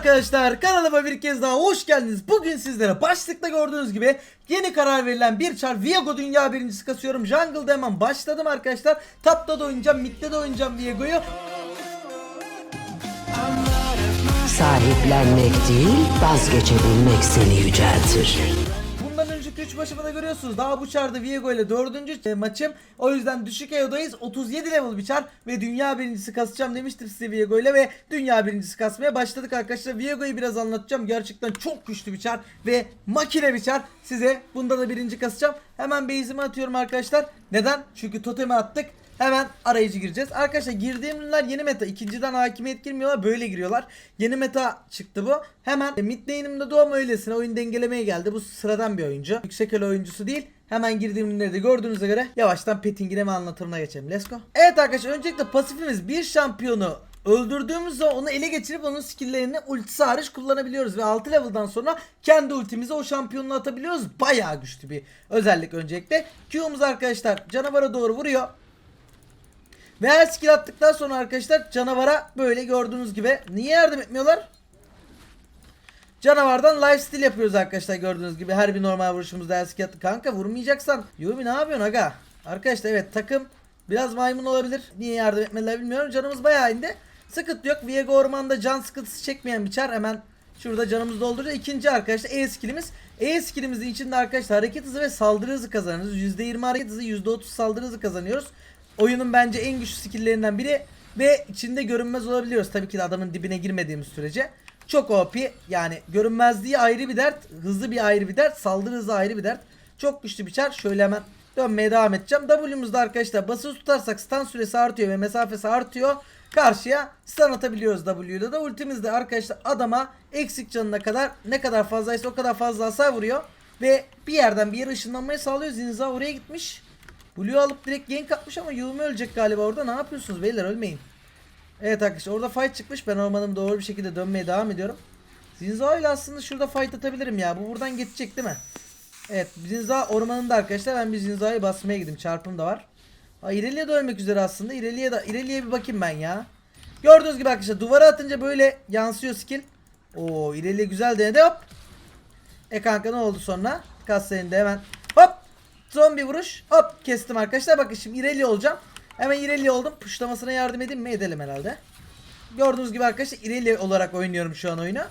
arkadaşlar kanalıma bir kez daha hoş geldiniz. Bugün sizlere başlıkta gördüğünüz gibi yeni karar verilen bir çar Viego dünya birincisi kasıyorum. Jungle'da hemen başladım arkadaşlar. Tapta da oynayacağım, midde de oynayacağım Viego'yu. Sahiplenmek değil, vazgeçebilmek seni yüceltir. 3 maçımı da görüyorsunuz. Daha bu çarda Viego ile 4. maçım. O yüzden düşük EO'dayız. 37 level bir çar ve dünya birincisi kasacağım demiştim size Viego ile ve dünya birincisi kasmaya başladık arkadaşlar. Viego'yu biraz anlatacağım. Gerçekten çok güçlü bir çar ve makine bir çar. Size bunda da birinci kasacağım. Hemen base'imi atıyorum arkadaşlar. Neden? Çünkü totemi attık. Hemen arayıcı gireceğiz. Arkadaşlar girdiğim ürünler yeni meta. İkinciden hakimiyet girmiyorlar. Böyle giriyorlar. Yeni meta çıktı bu. Hemen mid lane'imde doğum öylesine oyun dengelemeye geldi. Bu sıradan bir oyuncu. Yüksek elo oyuncusu değil. Hemen girdiğim ürünleri de gördüğünüze göre yavaştan pettingine ve anlatımına geçelim. Let's go. Evet arkadaşlar öncelikle pasifimiz bir şampiyonu öldürdüğümüz zaman onu ele geçirip onun skilllerini ultisi hariç kullanabiliyoruz ve 6 level'dan sonra kendi ultimizi o şampiyonuna atabiliyoruz. Bayağı güçlü bir özellik öncelikle. Q'muz arkadaşlar canavara doğru vuruyor. Ve her skill attıktan sonra arkadaşlar canavara böyle gördüğünüz gibi niye yardım etmiyorlar? Canavardan lifesteal yapıyoruz arkadaşlar gördüğünüz gibi her bir normal vuruşumuzda her skill attı. Kanka vurmayacaksan Yumi ne yapıyorsun aga? Arkadaşlar evet takım biraz maymun olabilir. Niye yardım etmediler bilmiyorum. Canımız bayağı indi. Sıkıntı yok. Viego ormanda can sıkıntısı çekmeyen bir çar. Hemen şurada canımız dolduruyor. İkinci arkadaşlar E skillimiz. E skillimizin içinde arkadaşlar hareket hızı ve saldırı hızı kazanıyoruz. %20 hareket hızı %30 saldırı hızı kazanıyoruz. Oyunun bence en güçlü skilllerinden biri ve içinde görünmez olabiliyoruz. Tabii ki de adamın dibine girmediğimiz sürece. Çok OP yani görünmezliği ayrı bir dert, hızlı bir ayrı bir dert, saldırı hızı ayrı bir dert. Çok güçlü bir çar. Şöyle hemen dönmeye devam edeceğim. W'muzda arkadaşlar basılı tutarsak stun süresi artıyor ve mesafesi artıyor. Karşıya stun atabiliyoruz W'da da. Ultimizde arkadaşlar adama eksik canına kadar ne kadar fazlaysa o kadar fazla hasar vuruyor. Ve bir yerden bir yere ışınlanmayı sağlıyor. Zinza oraya gitmiş. Blue alıp direkt gank atmış ama Yumi ölecek galiba orada. Ne yapıyorsunuz beyler ölmeyin. Evet arkadaşlar orada fight çıkmış. Ben ormanım doğru bir şekilde dönmeye devam ediyorum. Zinza ile aslında şurada fight atabilirim ya. Bu buradan geçecek değil mi? Evet Zinza ormanında arkadaşlar. Ben bir Zinza'yı basmaya gideyim. Çarpım da var. Ha, İreliye de ölmek üzere aslında. İreliye de İreliye bir bakayım ben ya. Gördüğünüz gibi arkadaşlar duvara atınca böyle yansıyor skill. Oo İreliye güzel denedi hop. E kanka ne oldu sonra? Kasayında hemen hop. Son vuruş. Hop kestim arkadaşlar. Bakın şimdi İreliye olacağım. Hemen İreliye oldum. Puşlamasına yardım edeyim mi? Edelim herhalde. Gördüğünüz gibi arkadaşlar İreliye olarak oynuyorum şu an oyunu.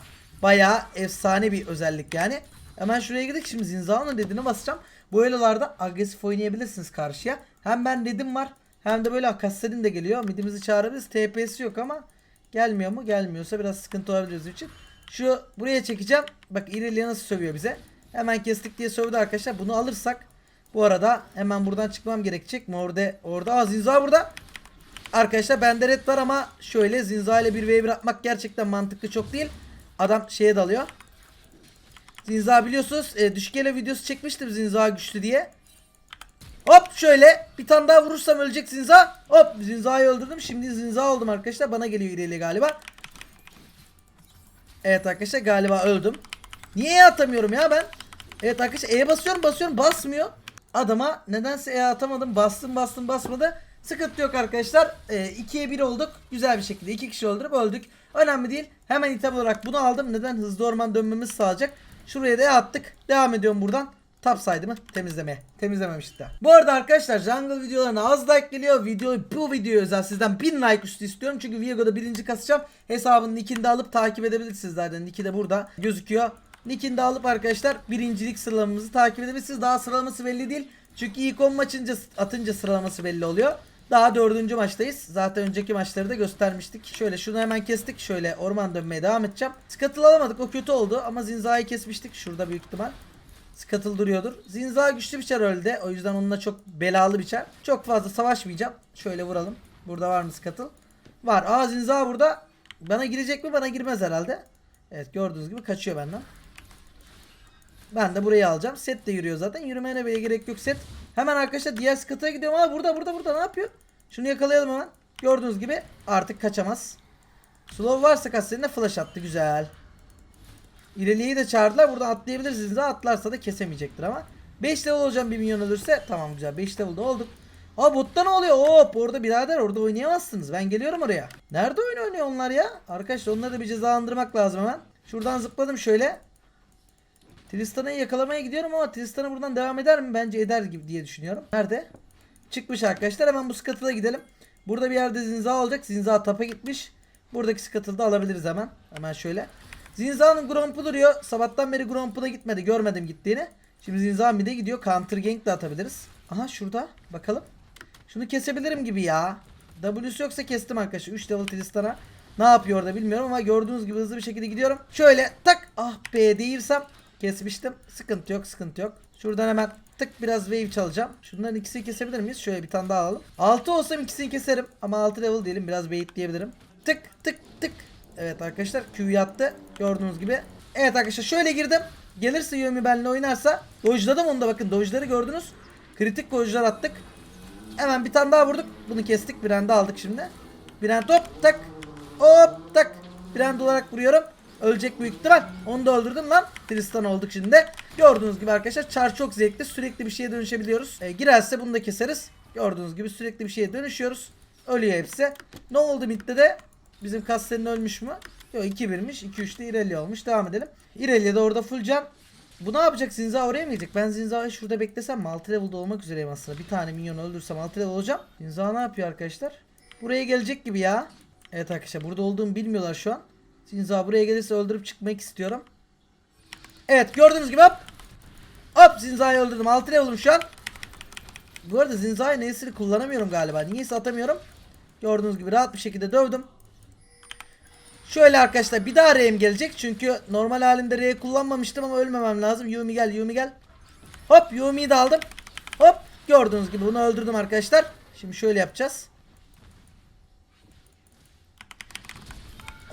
Bayağı efsane bir özellik yani. Hemen şuraya gidelim. Şimdi Zinza'nın dediğine basacağım. Bu elolarda agresif oynayabilirsiniz karşıya. Hem ben dedim var. Hem de böyle Kassadin de geliyor. Midimizi çağırabiliriz. TP'si yok ama gelmiyor mu? Gelmiyorsa biraz sıkıntı olabilir bizim için. Şu buraya çekeceğim. Bak İreliye nasıl sövüyor bize. Hemen kestik diye sövdü arkadaşlar. Bunu alırsak bu arada hemen buradan çıkmam gerekecek mi? Orada orada Aa, Zinza burada. Arkadaşlar bende red var ama şöyle Zinza ile bir v1 atmak gerçekten mantıklı çok değil. Adam şeye dalıyor. Zinza biliyorsunuz e, düşük ele videosu çekmiştim Zinza güçlü diye. Hop şöyle bir tane daha vurursam ölecek Zinza. Hop Zinza'yı öldürdüm. Şimdi Zinza oldum arkadaşlar. Bana geliyor ileri galiba. Evet arkadaşlar galiba öldüm. Niye atamıyorum ya ben? Evet arkadaşlar E basıyorum basıyorum basmıyor. Adama nedense E atamadım. Bastım bastım basmadı. Sıkıntı yok arkadaşlar. 2'ye 1 olduk. Güzel bir şekilde 2 kişi öldürüp öldük. Önemli değil. Hemen item olarak bunu aldım. Neden? Hızlı orman dönmemiz sağlayacak. Şuraya da E attık. Devam ediyorum buradan. Top side'ımı temizlemeye. Temizlememiştik daha. Bu arada arkadaşlar jungle videolarına az like geliyor. Video, bu videoya özel sizden 1000 like üstü istiyorum. Çünkü Viego'da birinci kasacağım. Hesabın nickini de alıp takip edebilirsiniz zaten. Nicki de burada gözüküyor. Nickini de alıp arkadaşlar birincilik sıralamamızı takip edebilirsiniz. Daha sıralaması belli değil. Çünkü ilk 10 maçınca atınca sıralaması belli oluyor. Daha dördüncü maçtayız. Zaten önceki maçları da göstermiştik. Şöyle şunu hemen kestik. Şöyle orman dönmeye devam edeceğim. Scuttle alamadık. O kötü oldu. Ama Zinza'yı kesmiştik. Şurada büyük ihtimal. Scuttle duruyordur. Zinza güçlü bir çar öldü. O yüzden onunla çok belalı bir çar. Çok fazla savaşmayacağım. Şöyle vuralım. Burada var mı Scuttle? Var. Aa Zinza burada. Bana girecek mi? Bana girmez herhalde. Evet gördüğünüz gibi kaçıyor benden. Ben de burayı alacağım. Set de yürüyor zaten. Yürümene bile gerek yok set. Hemen arkadaşlar diğer Scott'a gidiyorum. Aa burada burada burada ne yapıyor? Şunu yakalayalım hemen. Gördüğünüz gibi artık kaçamaz. Slow varsa Kasser'ine flash attı. Güzel. İleriyi de çağırdılar. Buradan atlayabilirsiniz. Atlarsa da kesemeyecektir ama. 5 level olacağım bir milyon ölürse. Tamam güzel. 5 level'da olduk. Ha botta ne oluyor? Hop orada birader orada oynayamazsınız. Ben geliyorum oraya. Nerede oyun oynuyor onlar ya? Arkadaşlar onları da bir cezalandırmak lazım hemen. Şuradan zıpladım şöyle. Tristan'ı yakalamaya gidiyorum ama Tristan'ı buradan devam eder mi? Bence eder gibi diye düşünüyorum. Nerede? Çıkmış arkadaşlar. Hemen bu skatıla gidelim. Burada bir yerde zinza olacak. Zinza tapa gitmiş. Buradaki skatılı da alabiliriz hemen. Hemen şöyle. Zinza'nın grompu duruyor. Sabahtan beri grompuna gitmedi. Görmedim gittiğini. Şimdi Zinza bir de gidiyor. Counter gank de atabiliriz. Aha şurada. Bakalım. Şunu kesebilirim gibi ya. W'su yoksa kestim arkadaşlar. 3 level Tristan'a. Ne yapıyor orada bilmiyorum ama gördüğünüz gibi hızlı bir şekilde gidiyorum. Şöyle tak. Ah be değilsem kesmiştim. Sıkıntı yok sıkıntı yok. Şuradan hemen tık biraz wave çalacağım. Şunların ikisini kesebilir miyiz? Şöyle bir tane daha alalım. 6 olsam ikisini keserim. Ama 6 level değilim. Biraz bait diyebilirim. Tık tık tık. Evet arkadaşlar Q yattı. Gördüğünüz gibi. Evet arkadaşlar şöyle girdim. Gelirse Yomi benimle oynarsa. Dojladım onu da bakın. Dojları gördünüz. Kritik dojlar attık. Hemen bir tane daha vurduk. Bunu kestik. Brand'i aldık şimdi. Brand hop tak. Hop tak. Brand olarak vuruyorum. Ölecek büyük ihtimal. Onu da öldürdüm lan. Tristan olduk şimdi. Gördüğünüz gibi arkadaşlar çar çok zevkli. Sürekli bir şeye dönüşebiliyoruz. E, girerse bunu da keseriz. Gördüğünüz gibi sürekli bir şeye dönüşüyoruz. Ölüyor hepsi. Ne oldu midde de? Bizim Kasten'in ölmüş mü? Yok 2-1'miş. 2-3'te Irelia olmuş. Devam edelim. Irelia da orada full can. Bu ne yapacak? Zinza oraya mı gidecek? Ben Zinza'yı şurada beklesem mi? 6 level'da olmak üzereyim aslında. Bir tane minyon öldürsem 6 level olacağım. Zinza ne yapıyor arkadaşlar? Buraya gelecek gibi ya. Evet arkadaşlar burada olduğumu bilmiyorlar şu an. Zinza buraya gelirse öldürüp çıkmak istiyorum. Evet gördüğünüz gibi hop. Hop Zinza'yı öldürdüm. 6 level'ım şu an. Bu arada Zinza'yı nesini kullanamıyorum galiba. Niyeyse atamıyorum. Gördüğünüz gibi rahat bir şekilde dövdüm. Şöyle arkadaşlar bir daha R'm gelecek. Çünkü normal halinde R kullanmamıştım ama ölmemem lazım. Yumi gel Yumi gel. Hop Yumi'yi de aldım. Hop gördüğünüz gibi bunu öldürdüm arkadaşlar. Şimdi şöyle yapacağız.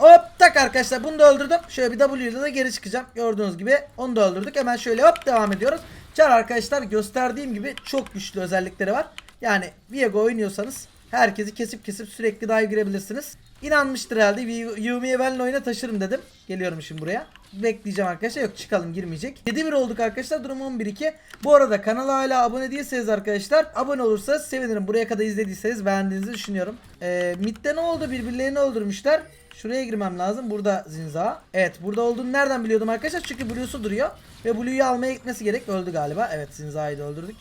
Hop tak arkadaşlar bunu da öldürdüm. Şöyle bir W ile de geri çıkacağım. Gördüğünüz gibi onu da öldürdük. Hemen şöyle hop devam ediyoruz. Çar arkadaşlar gösterdiğim gibi çok güçlü özellikleri var. Yani Viego oynuyorsanız herkesi kesip kesip sürekli dive girebilirsiniz. İnanmıştır herhalde. Yumi'ye benle oyuna taşırım dedim. Geliyorum şimdi buraya. Bekleyeceğim arkadaşlar. Yok çıkalım girmeyecek. 7-1 olduk arkadaşlar. Durum 11-2. Bu arada kanala hala abone değilseniz arkadaşlar. Abone olursanız sevinirim. Buraya kadar izlediyseniz beğendiğinizi düşünüyorum. Ee, midde ne oldu? Birbirlerini öldürmüşler. Şuraya girmem lazım. Burada Zinza. Evet burada olduğunu nereden biliyordum arkadaşlar? Çünkü Blue'su duruyor. Ve Blue'yu almaya gitmesi gerek. Öldü galiba. Evet Zinza'yı da öldürdük.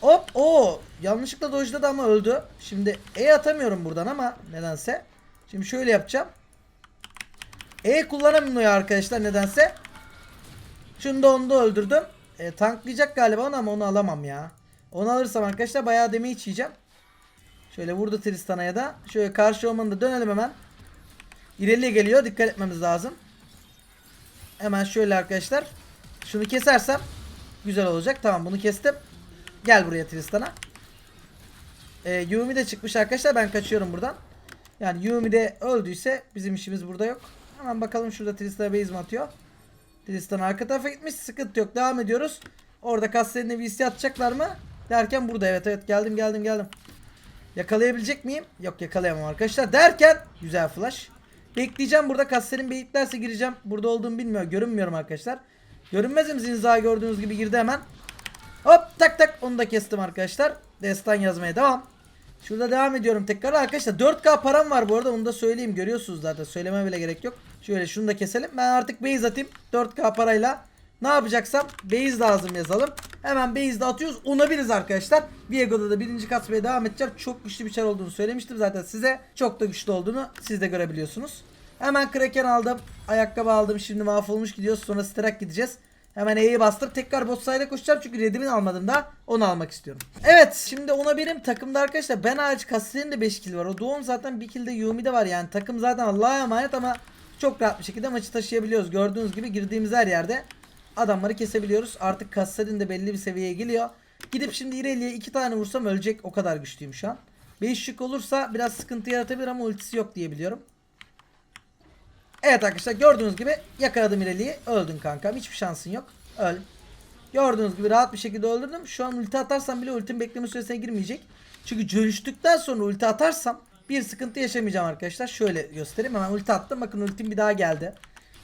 Hop o yanlışlıkla dojladı ama öldü. Şimdi E atamıyorum buradan ama nedense. Şimdi şöyle yapacağım. E kullanamıyor arkadaşlar nedense. Şunu da onu da öldürdüm. E, tanklayacak galiba onu ama onu alamam ya. Onu alırsam arkadaşlar bayağı damage yiyeceğim. Şöyle vurdu Tristan'a ya da. Şöyle karşı olmanı da dönelim hemen. İleriye geliyor. Dikkat etmemiz lazım. Hemen şöyle arkadaşlar. Şunu kesersem güzel olacak. Tamam bunu kestim. Gel buraya Tristan'a. Ee, Yumi de çıkmış arkadaşlar. Ben kaçıyorum buradan. Yani Yumi de öldüyse bizim işimiz burada yok. Hemen bakalım şurada Tristan'a base mi atıyor. Tristan arka tarafa gitmiş. Sıkıntı yok. Devam ediyoruz. Orada Castelli'ne VC atacaklar mı? Derken burada. Evet evet geldim geldim geldim. Yakalayabilecek miyim? Yok yakalayamam arkadaşlar. Derken güzel flash. Bekleyeceğim burada. Castellin beyitlerse gireceğim. Burada olduğumu bilmiyor. Görünmüyorum arkadaşlar. Görünmezim Zinza gördüğünüz gibi girdi hemen. Hop tak tak onu da kestim arkadaşlar. Destan yazmaya devam. Şurada devam ediyorum tekrar arkadaşlar 4K param var bu arada onu da söyleyeyim görüyorsunuz zaten söyleme bile gerek yok. Şöyle şunu da keselim ben artık base atayım 4K parayla. Ne yapacaksam base lazım yazalım. Hemen base'de atıyoruz. Unabiliriz arkadaşlar. Viego'da da birinci katmaya devam edeceğim. Çok güçlü bir çar olduğunu söylemiştim zaten size. Çok da güçlü olduğunu siz de görebiliyorsunuz. Hemen Kraken aldım. Ayakkabı aldım. Şimdi mahvolmuş gidiyoruz. Sonra Strak gideceğiz. Hemen E'yi bastım. Tekrar boss side'e koşacağım çünkü redimini almadım da onu almak istiyorum. Evet şimdi ona birim takımda arkadaşlar ben hariç Cassie'nin de 5 kill var. O Doğum zaten 1 kill de Yumi'de var yani takım zaten Allah'a emanet ama çok rahat bir şekilde maçı taşıyabiliyoruz. Gördüğünüz gibi girdiğimiz her yerde adamları kesebiliyoruz. Artık Cassie'nin de belli bir seviyeye geliyor. Gidip şimdi İrelia'ya 2 tane vursam ölecek o kadar güçlüyüm şu an. 5 yük olursa biraz sıkıntı yaratabilir ama ultisi yok diye biliyorum. Evet arkadaşlar gördüğünüz gibi yakaladım İreli'yi. Öldün kankam. Hiçbir şansın yok. Öl. Gördüğünüz gibi rahat bir şekilde öldürdüm. Şu an ulti atarsam bile ultim bekleme süresine girmeyecek. Çünkü dönüştükten sonra ulti atarsam bir sıkıntı yaşamayacağım arkadaşlar. Şöyle göstereyim. Hemen ulti attım. Bakın ultim bir daha geldi.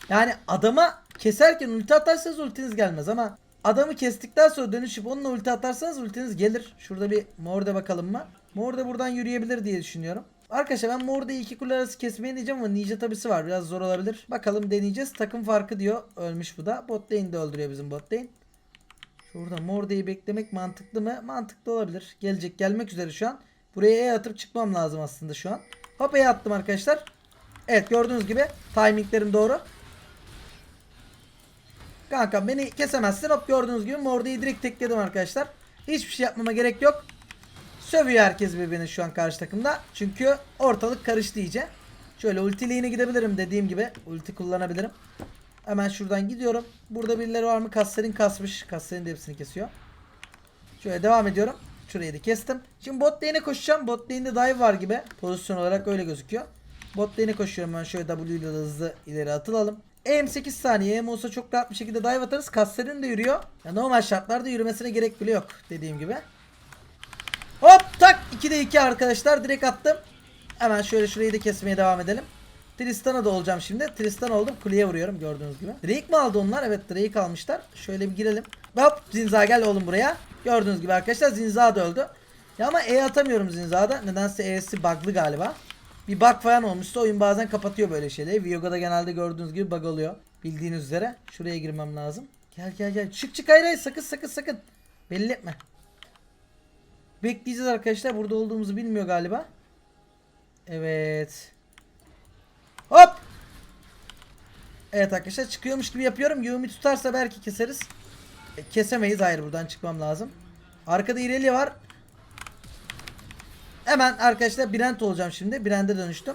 Yani adama keserken ulti atarsanız ultiniz gelmez ama Adamı kestikten sonra dönüşüp onunla ulti atarsanız ultiniz gelir. Şurada bir Morde bakalım mı? Morde buradan yürüyebilir diye düşünüyorum. Arkadaşlar ben Morde'yi iki kule arası kesmeyi diyeceğim ama Ninja tabisi var. Biraz zor olabilir. Bakalım deneyeceğiz. Takım farkı diyor. Ölmüş bu da. Bot lane de öldürüyor bizim bot lane. Şurada Morde'yi beklemek mantıklı mı? Mantıklı olabilir. Gelecek. Gelmek üzere şu an. Buraya E atıp çıkmam lazım aslında şu an. Hop E attım arkadaşlar. Evet gördüğünüz gibi timinglerim doğru. Kanka beni kesemezsin. Hop gördüğünüz gibi Morde'yi direkt tekledim arkadaşlar. Hiçbir şey yapmama gerek yok. Sövüyor herkes birbirini şu an karşı takımda. Çünkü ortalık karıştı iyice. Şöyle ulti lane'e gidebilirim dediğim gibi. Ulti kullanabilirim. Hemen şuradan gidiyorum. Burada birileri var mı? Kasserin kasmış. Kasserin de hepsini kesiyor. Şöyle devam ediyorum. Şurayı da kestim. Şimdi bot lane'e koşacağım. Bot lane'de dive var gibi. Pozisyon olarak öyle gözüküyor. Bot lane'e koşuyorum ben. Şöyle W ile hızlı ileri atılalım. EM 8 saniye. EM olsa çok rahat bir şekilde dive atarız. Kasserin de yürüyor. Ya normal şartlarda yürümesine gerek bile yok. Dediğim gibi. Hop tak 2'de 2 arkadaşlar. Direkt attım. Hemen şöyle şurayı da kesmeye devam edelim. Tristan'a da olacağım şimdi. Tristan oldum. Kuleye vuruyorum gördüğünüz gibi. Drake mi aldı onlar? Evet Drake almışlar. Şöyle bir girelim. Hop Zinza gel oğlum buraya. Gördüğünüz gibi arkadaşlar Zinza da öldü. Ya ama E atamıyorum Zinza'da. Nedense E'si bug'lı galiba. Bir bug falan olmuşsa oyun bazen kapatıyor böyle şeyleri. Vioga'da genelde gördüğünüz gibi bug oluyor. Bildiğiniz üzere. Şuraya girmem lazım. Gel gel gel. Çık çık hayır hayır sakın sakın sakın. Belli etme. Bekleyeceğiz arkadaşlar. Burada olduğumuzu bilmiyor galiba. Evet. Hop. Evet arkadaşlar çıkıyormuş gibi yapıyorum. Yumi tutarsa belki keseriz. E, kesemeyiz. Hayır buradan çıkmam lazım. Arkada İrelia var. Hemen arkadaşlar Brent olacağım şimdi. Brent'e dönüştüm.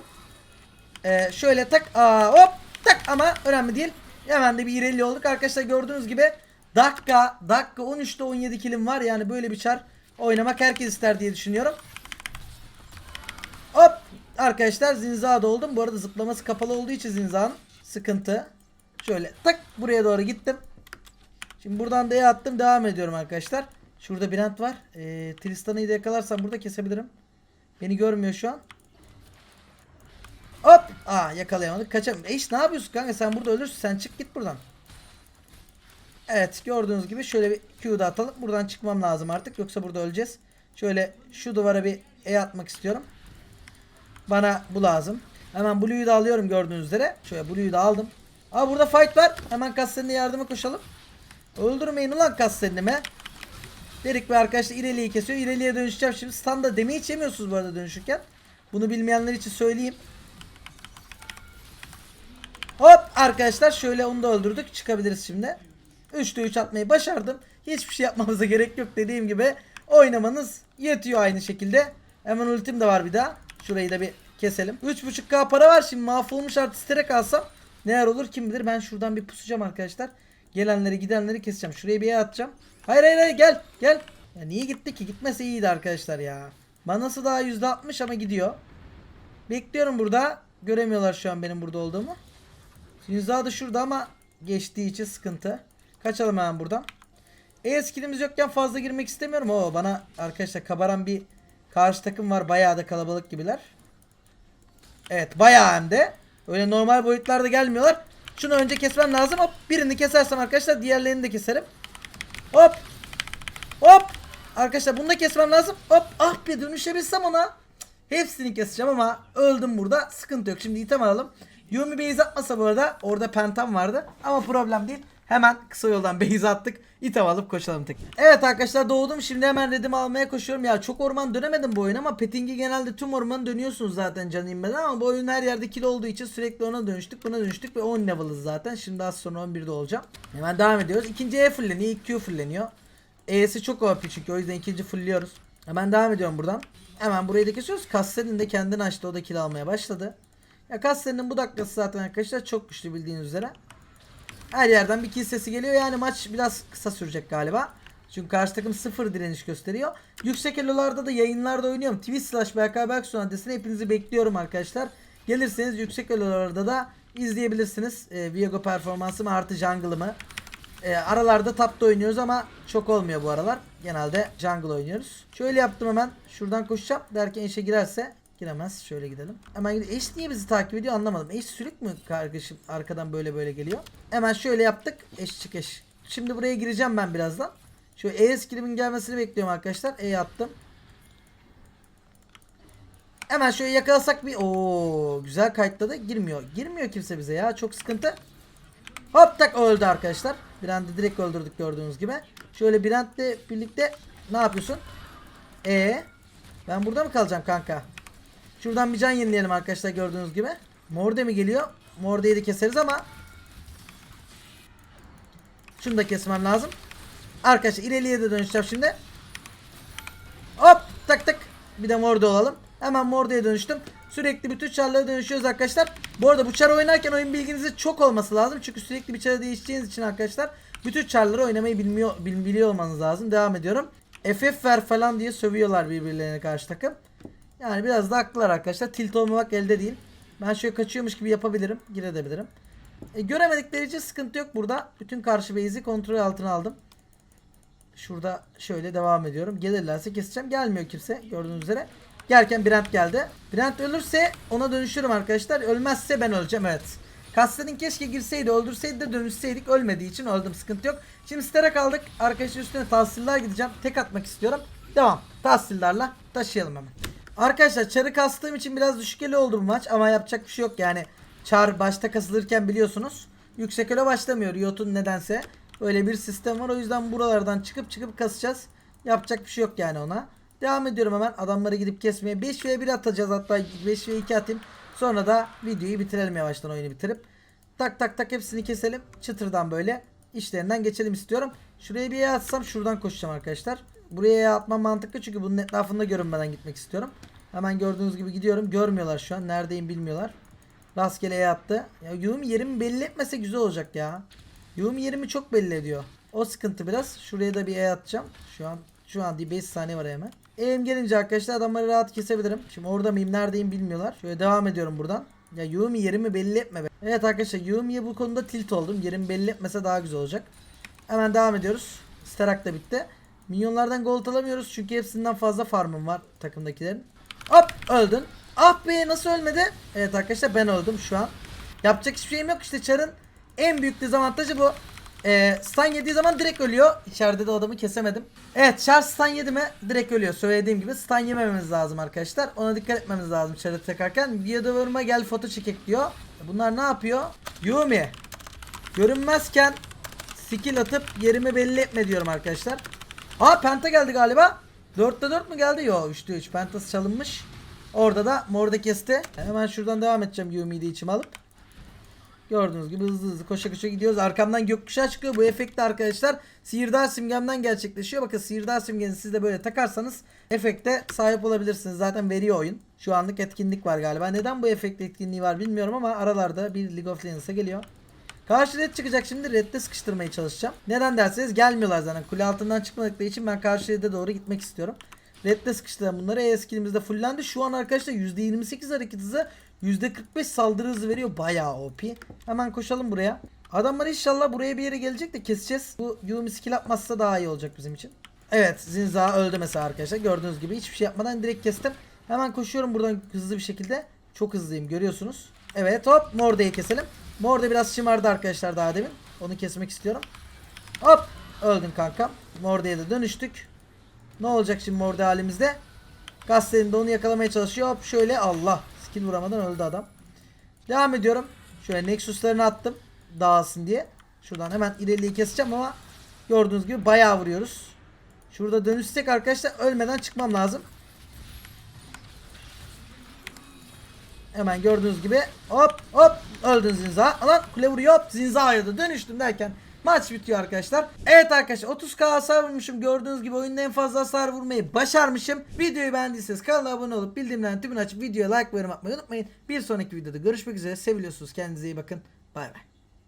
Ee, şöyle tak. Aa, hop tak ama önemli değil. Hemen de bir İrelia olduk. Arkadaşlar gördüğünüz gibi dakika dakika 13'te 17 kilim var. Yani böyle bir çar oynamak herkes ister diye düşünüyorum. Hop arkadaşlar Zinza'da oldum. Bu arada zıplaması kapalı olduğu için Zinza'nın sıkıntı. Şöyle tak buraya doğru gittim. Şimdi buradan D'ye attım. Devam ediyorum arkadaşlar. Şurada Brent var. Ee, Tristan'ı da yakalarsam burada kesebilirim. Beni görmüyor şu an. Hop. Aa yakalayamadık. Kaçam. Eş ne yapıyorsun kanka? Sen burada ölürsün. Sen çık git buradan. Evet gördüğünüz gibi şöyle bir Q'da atalım. Buradan çıkmam lazım artık. Yoksa burada öleceğiz. Şöyle şu duvara bir E atmak istiyorum. Bana bu lazım. Hemen Blue'yu da alıyorum gördüğünüz üzere. Şöyle Blue'yu da aldım. Aa burada fight var. Hemen Kassen'e yardıma koşalım. Öldürmeyin ulan Kassen'ime. Derik ve arkadaşlar İreli'yi kesiyor. İreli'ye dönüşeceğim şimdi. Standa damage yemiyorsunuz bu arada dönüşürken. Bunu bilmeyenler için söyleyeyim. Hop arkadaşlar şöyle onu da öldürdük. Çıkabiliriz şimdi. 3'te 3 atmayı başardım. Hiçbir şey yapmamıza gerek yok dediğim gibi. Oynamanız yetiyor aynı şekilde. Hemen ultim de var bir daha. Şurayı da bir keselim. 3.5k para var şimdi mahvolmuş artistlere kalsam. Neler olur kim bilir. Ben şuradan bir pusacağım arkadaşlar. Gelenleri gidenleri keseceğim. Şuraya bir yere atacağım. Hayır hayır hayır gel gel. Ya niye gitti ki? Gitmese iyiydi arkadaşlar ya. Manası daha %60 ama gidiyor. Bekliyorum burada. Göremiyorlar şu an benim burada olduğumu. Zinza da şurada ama geçtiği için sıkıntı. Kaçalım hemen buradan. E skillimiz yokken fazla girmek istemiyorum. Oo bana arkadaşlar kabaran bir karşı takım var. Bayağı da kalabalık gibiler. Evet bayağı hem de. Öyle normal boyutlarda gelmiyorlar. Şunu önce kesmem lazım. Hop birini kesersem arkadaşlar diğerlerini de keserim. Hop. Hop. Arkadaşlar bunu da kesmem lazım. Hop. Ah be dönüşebilsem ona. Hepsini keseceğim ama öldüm burada. Sıkıntı yok. Şimdi item alalım. Yumi base atmasa bu arada orada pentam vardı. Ama problem değil. Hemen kısa yoldan base attık. İtem alıp koşalım tek. Evet arkadaşlar doğdum. Şimdi hemen redimi almaya koşuyorum. Ya çok orman dönemedim bu oyun ama Petting'i genelde tüm ormanı dönüyorsunuz zaten canı inmeden ama bu oyun her yerde kill olduğu için sürekli ona dönüştük. Buna dönüştük ve 10 level'ız zaten. Şimdi az sonra 11'de olacağım. Hemen devam ediyoruz. İkinci E fulleniyor. ilk Q fulleniyor. E'si çok OP çünkü o yüzden ikinci fulliyoruz. Hemen devam ediyorum buradan. Hemen burayı da kesiyoruz. Kassenin de kendini açtı. O da kill almaya başladı. Ya Kassenin bu dakikası zaten arkadaşlar çok güçlü bildiğiniz üzere. Her yerden bir kill sesi geliyor. Yani maç biraz kısa sürecek galiba. Çünkü karşı takım sıfır direniş gösteriyor. Yüksek elolarda da yayınlarda oynuyorum. Twitch slash BK Berkson adresine hepinizi bekliyorum arkadaşlar. Gelirseniz yüksek elolarda da izleyebilirsiniz. Ee, Viego performansımı artı jungle'ımı. Ee, aralarda tapta oynuyoruz ama çok olmuyor bu aralar. Genelde jungle oynuyoruz. Şöyle yaptım hemen. Şuradan koşacağım. Derken eşe girerse giremez. Şöyle gidelim. Hemen gidelim. Eş niye bizi takip ediyor anlamadım. Eş sürük mü kardeşim arkadan böyle böyle geliyor. Hemen şöyle yaptık. Eş çık eş. Şimdi buraya gireceğim ben birazdan. Şu E skillimin gelmesini bekliyorum arkadaşlar. E attım. Hemen şöyle yakalasak bir Oo güzel kayıtladı. Girmiyor. Girmiyor kimse bize ya. Çok sıkıntı. Hop tak öldü arkadaşlar. Brand'i direkt öldürdük gördüğünüz gibi. Şöyle Brand'le birlikte ne yapıyorsun? E ben burada mı kalacağım kanka? Şuradan bir can yenileyelim arkadaşlar gördüğünüz gibi. Morde mi geliyor? Morde'yi de keseriz ama şunu da kesmem lazım. Arkadaşlar ileriye de dönüşeceğim şimdi. Hop tak tak. Bir de morde olalım. Hemen mordeye dönüştüm. Sürekli bütün çarlara dönüşüyoruz arkadaşlar. Bu arada bu çar oynarken oyun bilginizin çok olması lazım. Çünkü sürekli bir çara değişeceğiniz için arkadaşlar bütün çarları oynamayı bilmiyor, bil- biliyor olmanız lazım. Devam ediyorum. FF ver falan diye sövüyorlar birbirlerine karşı takım. Yani biraz da haklılar arkadaşlar. Tilt olmamak elde değil. Ben şöyle kaçıyormuş gibi yapabilirim. Girebilirim. E, göremedikleri için sıkıntı yok burada. Bütün karşı base'i kontrol altına aldım. Şurada şöyle devam ediyorum. Gelirlerse keseceğim. Gelmiyor kimse gördüğünüz üzere. Gelirken Brent geldi. Brent ölürse ona dönüşürüm arkadaşlar. Ölmezse ben öleceğim evet. Kastedin keşke girseydi öldürseydi de dönüşseydik. Ölmediği için öldüm sıkıntı yok. Şimdi stere kaldık. Arkadaşlar üstüne tahsiller gideceğim. Tek atmak istiyorum. Devam. Tahsillerle taşıyalım hemen. Arkadaşlar çarı kastığım için biraz düşük eli oldu bu maç ama yapacak bir şey yok yani. Çar başta kasılırken biliyorsunuz. Yüksek ele başlamıyor Riot'un nedense. Öyle bir sistem var o yüzden buralardan çıkıp çıkıp kasacağız. Yapacak bir şey yok yani ona. Devam ediyorum hemen adamları gidip kesmeye. 5 v 1 atacağız hatta 5 v 2 atayım. Sonra da videoyu bitirelim yavaştan oyunu bitirip. Tak tak tak hepsini keselim. Çıtırdan böyle işlerinden geçelim istiyorum. Şuraya bir yere atsam şuradan koşacağım arkadaşlar. Buraya atmam mantıklı çünkü bunun etrafında görünmeden gitmek istiyorum. Hemen gördüğünüz gibi gidiyorum. Görmüyorlar şu an. Neredeyim bilmiyorlar. Rastgele attı. Ya Yumi yerimi belli etmese güzel olacak ya. Yumi yerimi çok belli ediyor. O sıkıntı biraz. Şuraya da bir E atacağım. Şu an şu an değil 5 saniye var hemen. E'm gelince arkadaşlar adamları rahat kesebilirim. Şimdi orada mıyım neredeyim bilmiyorlar. Şöyle devam ediyorum buradan. Ya Yumi yerimi belli etme be. Evet arkadaşlar Yumi'ye bu konuda tilt oldum. Yerimi belli etmese daha güzel olacak. Hemen devam ediyoruz. Sterak da bitti. Minyonlardan gold alamıyoruz çünkü hepsinden fazla farmım var takımdakilerin. Hop öldün. Ah be nasıl ölmedi? Evet arkadaşlar ben öldüm şu an. Yapacak hiçbir şeyim yok işte Char'ın en büyük dezavantajı bu. Ee, stun yediği zaman direkt ölüyor. İçeride de adamı kesemedim. Evet Char stun yedi mi direkt ölüyor. Söylediğim gibi stun yemememiz lazım arkadaşlar. Ona dikkat etmemiz lazım Char'ı takarken. Videoda vurma gel foto çekek diyor. Bunlar ne yapıyor? Yumi. Görünmezken skill atıp yerimi belli etme diyorum arkadaşlar. Aa penta geldi galiba. 4'te 4 mü geldi? Yo 3'te 3. Pentası çalınmış. Orada da morda kesti. Hemen şuradan devam edeceğim Yumi'yi de içime alıp. Gördüğünüz gibi hızlı hızlı koşa koşa gidiyoruz. Arkamdan gökkuşağı çıkıyor. Bu efekt de arkadaşlar sihirdar simgemden gerçekleşiyor. Bakın sihirdar simgeni siz de böyle takarsanız efekte sahip olabilirsiniz. Zaten veriyor oyun. Şu anlık etkinlik var galiba. Neden bu efekt etkinliği var bilmiyorum ama aralarda bir League of Legends'a geliyor. Karşı red çıkacak şimdi redde sıkıştırmaya çalışacağım. Neden derseniz gelmiyorlar zaten. Kule altından çıkmadıkları için ben karşı redde doğru gitmek istiyorum. Redde sıkıştıran bunları E skillimizde fullendi. Şu an arkadaşlar %28 hareket hızı %45 saldırı hızı veriyor. Bayağı OP. Hemen koşalım buraya. Adamlar inşallah buraya bir yere gelecek de keseceğiz. Bu Yumi skill atmazsa daha iyi olacak bizim için. Evet Zinza öldü mesela arkadaşlar. Gördüğünüz gibi hiçbir şey yapmadan direkt kestim. Hemen koşuyorum buradan hızlı bir şekilde. Çok hızlıyım görüyorsunuz. Evet hop Morde'yi keselim. Morde biraz şımardı arkadaşlar daha demin. Onu kesmek istiyorum. Hop öldün kankam. Morde'ye de dönüştük. Ne olacak şimdi Morde halimizde? Gazetelerin de onu yakalamaya çalışıyor. Hop şöyle Allah. Skill vuramadan öldü adam. Devam ediyorum. Şöyle Nexus'larını attım. Dağılsın diye. Şuradan hemen ileriyi keseceğim ama gördüğünüz gibi bayağı vuruyoruz. Şurada dönüşsek arkadaşlar ölmeden çıkmam lazım. Hemen gördüğünüz gibi hop hop öldün Zinza. Lan kule vuruyor hop Zinza'ya da dönüştüm derken maç bitiyor arkadaşlar. Evet arkadaşlar 30k hasar vurmuşum. Gördüğünüz gibi oyunda en fazla hasar vurmayı başarmışım. Videoyu beğendiyseniz kanala abone olup bildirimlerin tümünü açıp videoya like ve yorum atmayı unutmayın. Bir sonraki videoda görüşmek üzere. Seviliyorsunuz. Kendinize iyi bakın. Bay bay.